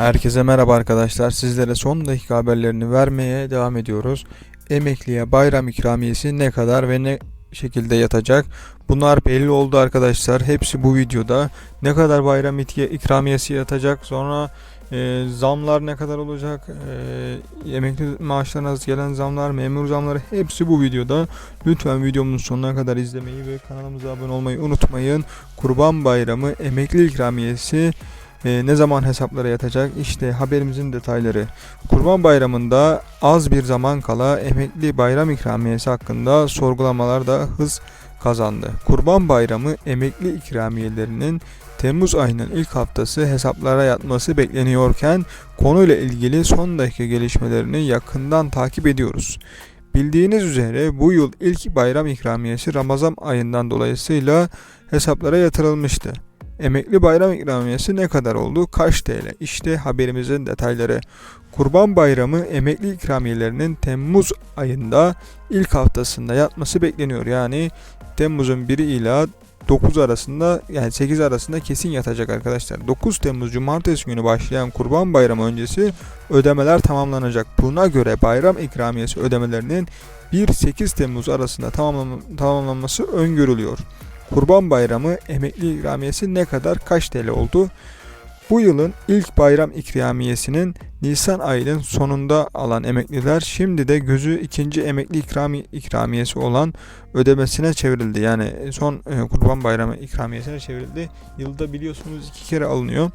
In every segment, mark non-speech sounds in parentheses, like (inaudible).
Herkese merhaba arkadaşlar. Sizlere son dakika haberlerini vermeye devam ediyoruz. Emekliye bayram ikramiyesi ne kadar ve ne şekilde yatacak? Bunlar belli oldu arkadaşlar. Hepsi bu videoda. Ne kadar bayram ikramiyesi yatacak? Sonra e, zamlar ne kadar olacak? E, emekli maaşlarına gelen zamlar, memur zamları hepsi bu videoda. Lütfen videomun sonuna kadar izlemeyi ve kanalımıza abone olmayı unutmayın. Kurban Bayramı emekli ikramiyesi e, ne zaman hesaplara yatacak? İşte haberimizin detayları. Kurban Bayramı'nda az bir zaman kala emekli bayram ikramiyesi hakkında sorgulamalar da hız kazandı. Kurban Bayramı emekli ikramiyelerinin Temmuz ayının ilk haftası hesaplara yatması bekleniyorken konuyla ilgili son dakika gelişmelerini yakından takip ediyoruz. Bildiğiniz üzere bu yıl ilk bayram ikramiyesi Ramazan ayından dolayısıyla hesaplara yatırılmıştı. Emekli bayram ikramiyesi ne kadar oldu? Kaç TL? İşte haberimizin detayları. Kurban Bayramı emekli ikramiyelerinin Temmuz ayında ilk haftasında yatması bekleniyor. Yani Temmuz'un 1 ila 9 arasında yani 8 arasında kesin yatacak arkadaşlar. 9 Temmuz Cumartesi günü başlayan Kurban Bayramı öncesi ödemeler tamamlanacak. Buna göre bayram ikramiyesi ödemelerinin 1-8 Temmuz arasında tamamlan- tamamlanması öngörülüyor. Kurban Bayramı emekli ikramiyesi ne kadar kaç TL oldu? Bu yılın ilk bayram ikramiyesinin Nisan ayının sonunda alan emekliler şimdi de gözü ikinci emekli ikrami, ikramiyesi olan ödemesine çevrildi. Yani son e, Kurban Bayramı ikramiyesine çevrildi. Yılda biliyorsunuz iki kere alınıyor.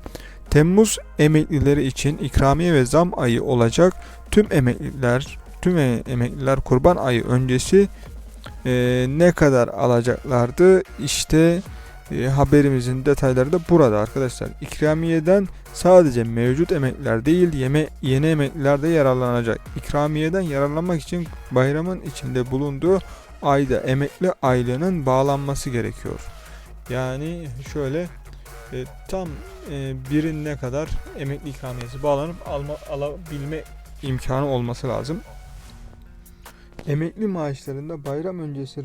Temmuz emeklileri için ikramiye ve zam ayı olacak. Tüm emekliler tüm emekliler Kurban ayı öncesi e, ne kadar alacaklardı? İşte e, haberimizin detayları da burada arkadaşlar. İkramiyeden sadece mevcut emekliler değil yeme, yeni emekliler de yararlanacak. İkramiyeden yararlanmak için bayramın içinde bulunduğu ayda emekli aylığının bağlanması gerekiyor. Yani şöyle e, tam e, birin ne kadar emekli ikramiyesi bağlanıp alma, alabilme imkanı olması lazım. Emekli maaşlarında bayram öncesi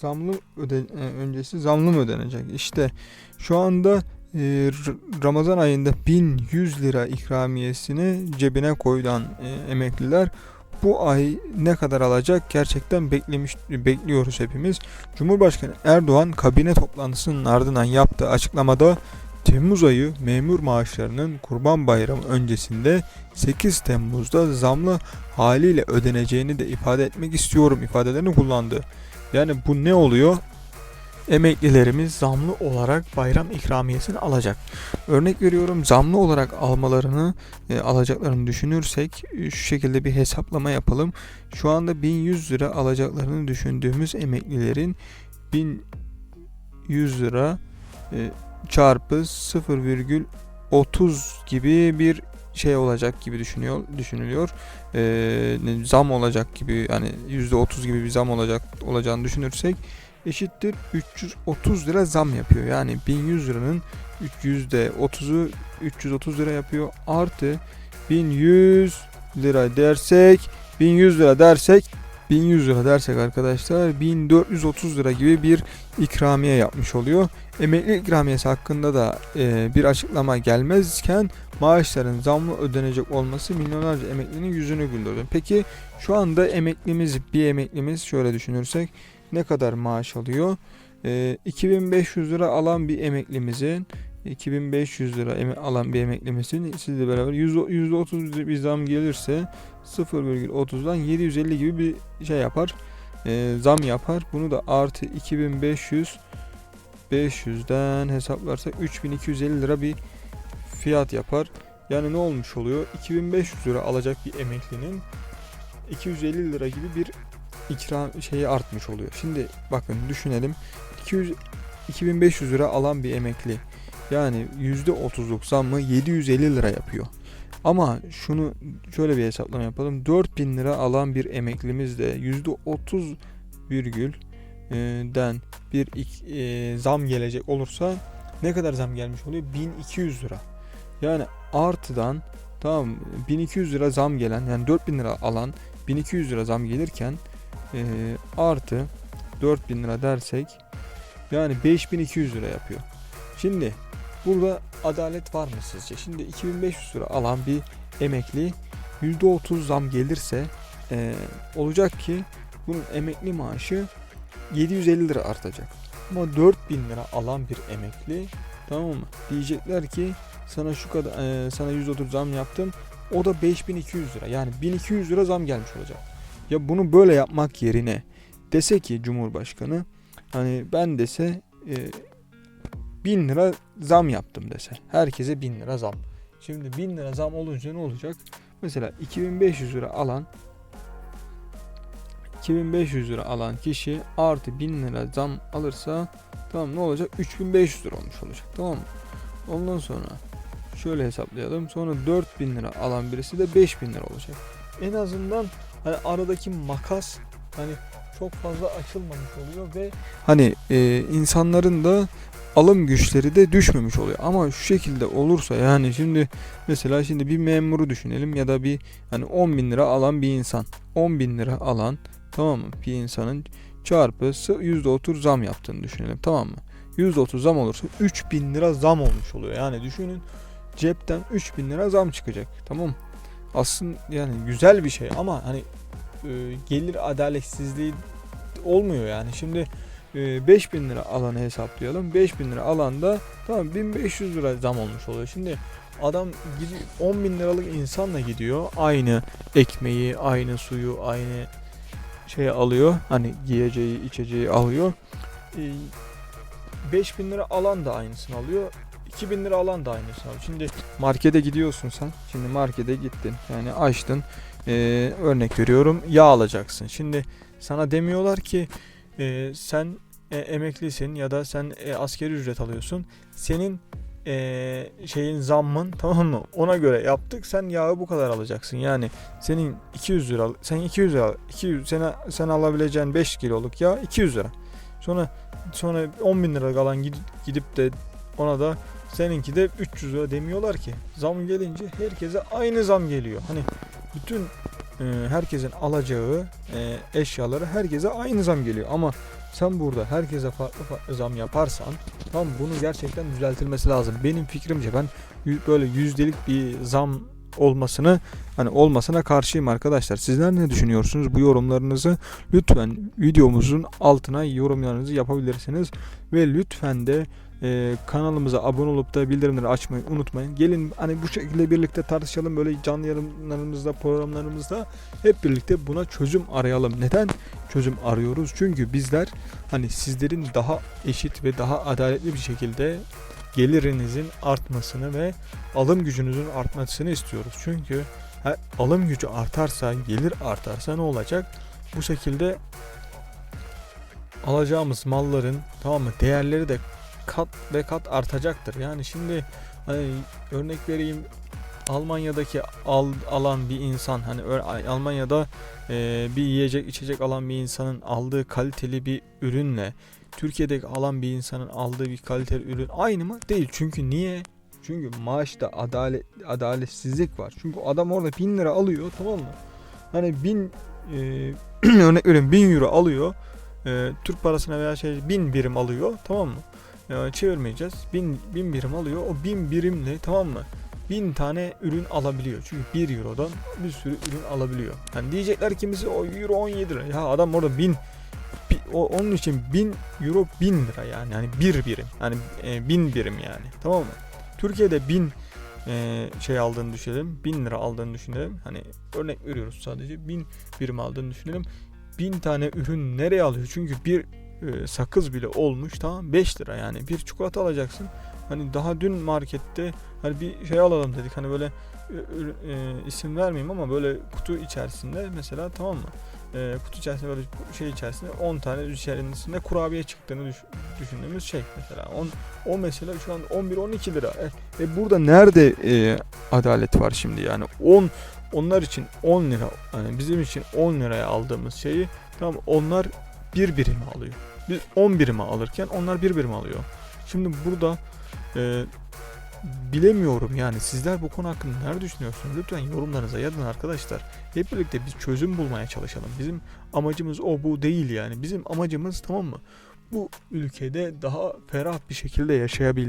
zamlı öde e, öncesi zamlı mı ödenecek? İşte şu anda e, Ramazan ayında 1100 lira ikramiyesini cebine koyulan e, emekliler bu ay ne kadar alacak gerçekten beklemiş bekliyoruz hepimiz. Cumhurbaşkanı Erdoğan kabine toplantısının ardından yaptığı açıklamada Temmuz ayı memur maaşlarının Kurban Bayramı öncesinde 8 Temmuz'da zamlı haliyle ödeneceğini de ifade etmek istiyorum ifadelerini kullandı. Yani bu ne oluyor? Emeklilerimiz zamlı olarak bayram ikramiyesini alacak. Örnek veriyorum zamlı olarak almalarını e, alacaklarını düşünürsek e, şu şekilde bir hesaplama yapalım. Şu anda 1100 lira alacaklarını düşündüğümüz emeklilerin 1100 lira e, çarpı 0,30 gibi bir şey olacak gibi düşünüyor düşünülüyor. Ee, zam olacak gibi yani %30 gibi bir zam olacak olacağını düşünürsek eşittir 330 lira zam yapıyor. Yani 1100 liranın %30'u 330 lira yapıyor. Artı 1100 lira dersek 1100 lira dersek 1100 lira dersek arkadaşlar 1430 lira gibi bir ikramiye yapmış oluyor. Emekli ikramiyesi hakkında da e, bir açıklama gelmezken maaşların zamlı ödenecek olması milyonlarca emeklinin yüzünü güldürdü. Peki şu anda emeklimiz bir emeklimiz şöyle düşünürsek ne kadar maaş alıyor? E, 2500 lira alan bir emeklimizin 2500 lira alan bir emeklimizin sizle beraber %, %30 bir zam gelirse 0,30'dan 750 gibi bir şey yapar. E, zam yapar. Bunu da artı 2500 500'den hesaplarsak 3250 lira bir fiyat yapar. Yani ne olmuş oluyor? 2500 lira alacak bir emeklinin 250 lira gibi bir ikram şeyi artmış oluyor. Şimdi bakın düşünelim. 200 2500 lira alan bir emekli yani %30'luk zammı 750 lira yapıyor. Ama şunu şöyle bir hesaplama yapalım. 4000 lira alan bir emeklimiz de %30 virgül den bir e, zam gelecek olursa ne kadar zam gelmiş oluyor? 1200 lira. Yani artıdan tamam mı? 1200 lira zam gelen yani 4000 lira alan 1200 lira zam gelirken e, artı 4000 lira dersek yani 5200 lira yapıyor. Şimdi burada adalet var mı sizce? Şimdi 2500 lira alan bir emekli %30 zam gelirse e, olacak ki bunun emekli maaşı 750 lira artacak. Ama 4000 lira alan bir emekli tamam mı? Diyecekler ki sana şu kadar e, sana 130 zam yaptım. O da 5200 lira. Yani 1200 lira zam gelmiş olacak. Ya bunu böyle yapmak yerine dese ki Cumhurbaşkanı hani ben dese e, 1000 lira zam yaptım dese. Herkese 1000 lira zam. Şimdi 1000 lira zam olunca ne olacak? Mesela 2500 lira alan 2500 lira alan kişi artı 1000 lira zam alırsa tamam ne olacak? 3500 lira olmuş olacak tamam mı? Ondan sonra şöyle hesaplayalım. Sonra 4000 lira alan birisi de 5000 lira olacak. En azından hani aradaki makas hani çok fazla açılmamış oluyor ve hani e, insanların da alım güçleri de düşmemiş oluyor. Ama şu şekilde olursa yani şimdi mesela şimdi bir memuru düşünelim ya da bir hani 10 bin lira alan bir insan 10 bin lira alan tamam mı bir insanın çarpısı %30 zam yaptığını düşünelim tamam mı? %30 zam olursa 3000 lira zam olmuş oluyor. Yani düşünün cepten 3000 lira zam çıkacak tamam mı? Aslında yani güzel bir şey ama hani e, gelir adaletsizliği olmuyor yani. Şimdi 5000 lira alanı hesaplayalım. 5000 lira alanda tamam 1500 lira zam olmuş oluyor. Şimdi adam gidiyor 10 bin liralık insanla gidiyor. Aynı ekmeği, aynı suyu, aynı şey alıyor. Hani giyeceği, içeceği alıyor. E, 5000 lira alan da aynısını alıyor. 2000 lira alan da aynısını alıyor. Şimdi markete gidiyorsun sen. Şimdi markete gittin. Yani açtın. E, örnek veriyorum yağ alacaksın. Şimdi sana demiyorlar ki e, sen e, emeklisin ya da sen e, askeri ücret alıyorsun. Senin e, şeyin zammın (laughs) tamam mı? Ona göre yaptık. Sen yağı bu kadar alacaksın. Yani senin 200 lira sen 200 lira 200 sen sen alabileceğin 5 kiloluk yağ 200 lira. Sonra sonra 10 bin lira kalan gidip, gidip de ona da seninki de 300 lira demiyorlar ki. Zam gelince herkese aynı zam geliyor. Hani bütün herkesin alacağı e, eşyaları herkese aynı zam geliyor. Ama sen burada herkese farklı farklı zam yaparsan tam bunu gerçekten düzeltilmesi lazım. Benim fikrimce ben böyle yüzdelik bir zam olmasını hani olmasına karşıyım arkadaşlar. Sizler ne düşünüyorsunuz? Bu yorumlarınızı lütfen videomuzun altına yorumlarınızı yapabilirsiniz ve lütfen de e, kanalımıza abone olup da bildirimleri açmayı unutmayın. Gelin hani bu şekilde birlikte tartışalım böyle canlı yayınlarımızda, programlarımızda hep birlikte buna çözüm arayalım. Neden çözüm arıyoruz? Çünkü bizler hani sizlerin daha eşit ve daha adaletli bir şekilde gelirinizin artmasını ve alım gücünüzün artmasını istiyoruz. Çünkü ha, alım gücü artarsa, gelir artarsa ne olacak? Bu şekilde alacağımız malların tamam mı değerleri de kat ve kat artacaktır. Yani şimdi hani örnek vereyim Almanya'daki al, alan bir insan hani Almanya'da e, bir yiyecek içecek alan bir insanın aldığı kaliteli bir ürünle Türkiye'deki alan bir insanın aldığı bir kaliteli ürün aynı mı? Değil. Çünkü niye? Çünkü maaşta adalet adaletsizlik var. Çünkü adam orada 1000 lira alıyor tamam mı? Hani 1000 e, (clears throat) örnek veriyorum 1000 euro alıyor. E, Türk parasına veya şey 1000 birim alıyor tamam mı? E, çevirmeyeceğiz. 1000 1000 birim alıyor. O 1000 birimle tamam mı? 1000 tane ürün alabiliyor. Çünkü 1 eurodan bir sürü ürün alabiliyor. Hani diyecekler kimisi o euro 17 lira. Ya adam orada 1000 bi- o, onun için 1000 euro 1000 lira yani. Yani bir birim. Yani e, 1000 birim yani. Tamam mı? Türkiye'de 1000 e, şey aldığını düşünelim. 1000 lira aldığını düşünelim. Hani örnek veriyoruz sadece. 1000 birim aldığını düşünelim. 1000 tane ürün nereye alıyor? Çünkü bir e, sakız bile olmuş tamam 5 lira yani. Bir çikolata alacaksın. Hani daha dün markette hani bir şey alalım dedik. Hani böyle e, e, isim vermeyeyim ama böyle kutu içerisinde mesela tamam mı? E, kutu içerisinde böyle şey içerisinde 10 tane içerisinde kurabiye çıktığını düş- düşündüğümüz şey mesela. On, o mesela şu an 11-12 lira. E, e burada nerede e, adalet var şimdi yani 10 onlar için 10 lira yani bizim için 10 liraya aldığımız şeyi tamam onlar bir birime alıyor. Biz 10 birime alırken onlar bir birime alıyor. Şimdi burada e, bilemiyorum yani sizler bu konu hakkında ne düşünüyorsunuz? Lütfen yorumlarınıza yazın arkadaşlar. Hep birlikte biz çözüm bulmaya çalışalım. Bizim amacımız o bu değil yani. Bizim amacımız tamam mı? Bu ülkede daha ferah bir şekilde yaşayabilmek.